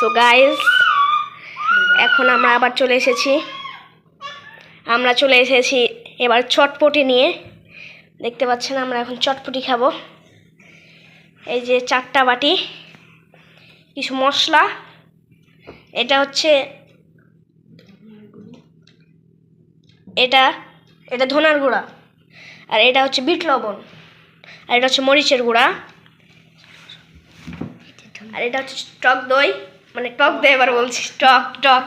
So guys এখন আমরা আবার চলে এসেছি। আমরা চলে এসেছি এবার চটপটি নিয়ে। দেখতে পাচ্ছেন, আমরা এখন চটপটি খাব। এই যে চারটা বাটি, কিছু মশলা। এটা হচ্ছে, এটা এটা ধনার গুঁড়া। আর এটা হচ্ছে বিট লবণ। আর এটা হচ্ছে মরিচের গুঁড়া। আর এটা হচ্ছে টক দই। মানে টক দই এবার বলছি টক টক।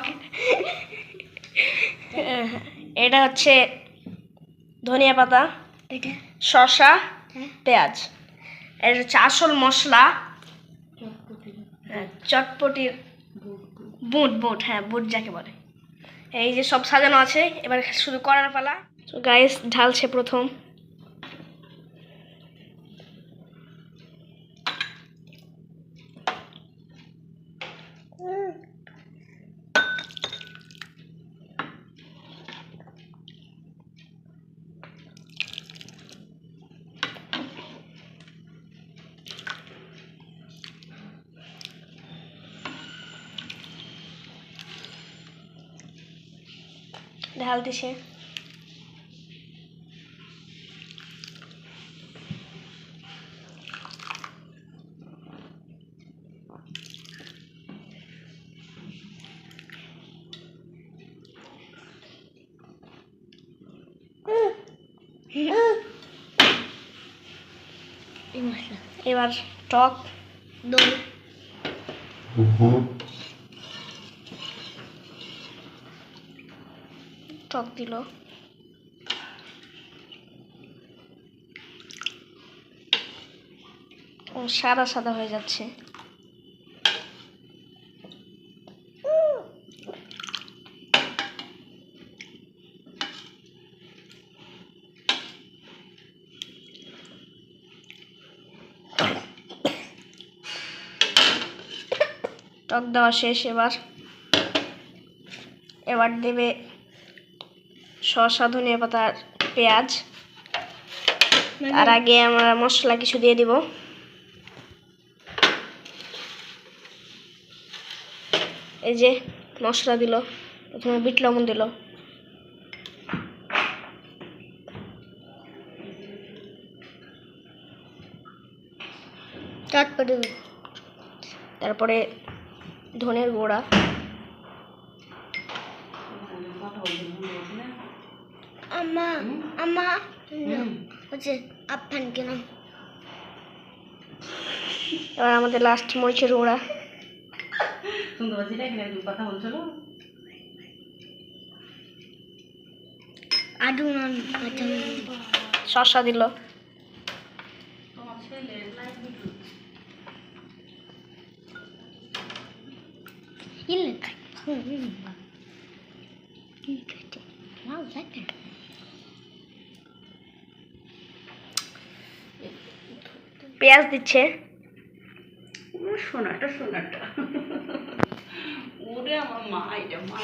এটা হচ্ছে ধনিয়া পাতা শসা হ্যাঁ। পেঁয়াজ। এটা হচ্ছে আসল মশলা। হ্যাঁ, চটপটির বুট বুট হ্যাঁ বুট যাকে বলে। এই যে সব সাজানো আছে এবার শুধু করার পালা। তো গাইস ঢালছে প্রথম। ঢালতেছে এই মশলা। এবার টক দই। টক দিল। সাদা সাদা হয়ে যাচ্ছে। টক দেওয়া শেষ এবার। এবার দেবে শসা ধনিয়া পাতা পেঁয়াজ তার আগে আমরা মশলা কিছু দিয়ে দিব। এই যে মশলা দিল প্রথমে বিট লবণ দিল। তারপরে ধনের গুঁড়া। అమ్మ అమ్మ వచ్చే అప్పానికి এবার আমাদের লাস্ট মরিচের ওড়া কথা বলছিল আডু শসা দিল। ইল খাই হুম হুম কি খাই ভালো লাগে পেঁয়াজ দিচ্ছে। সোনাটা সোনাটা। ওরে আমার মা এটা মা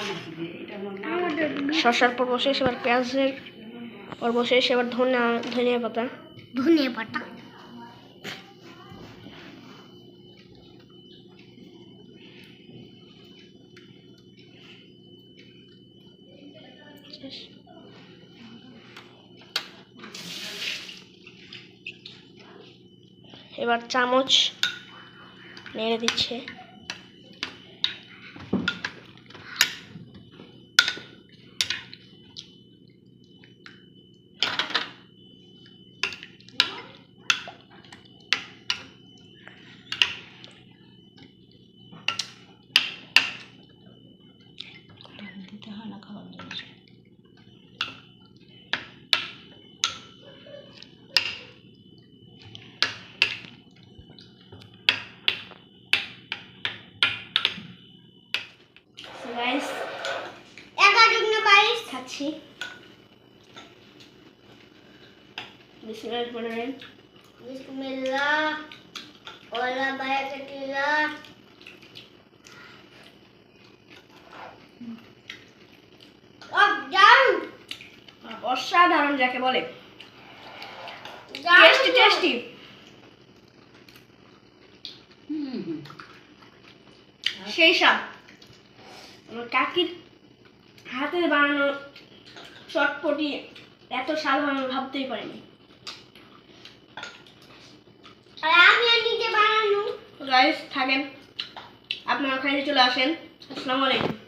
এটা আমার মা শসার পর বসে এবার পেঁয়াজের পর বসে এবার ধনিয়া ধনিয়া পাতা। ধনিয়া পাতা। এবার চামচ নেড়ে দিচ্ছে। বিসমিল্লাহ। ওলা ডাউন অসাধারণ যাকে বলে। Tasty tasty. সেই আমার কাকির হাতে বানানো চটপটি এত স্বাদ আমি ভাবতেই পারিনি। গাইস থাকেন। আপনারা খাইতে চলে আসেন। আসসালামু আলাইকুম।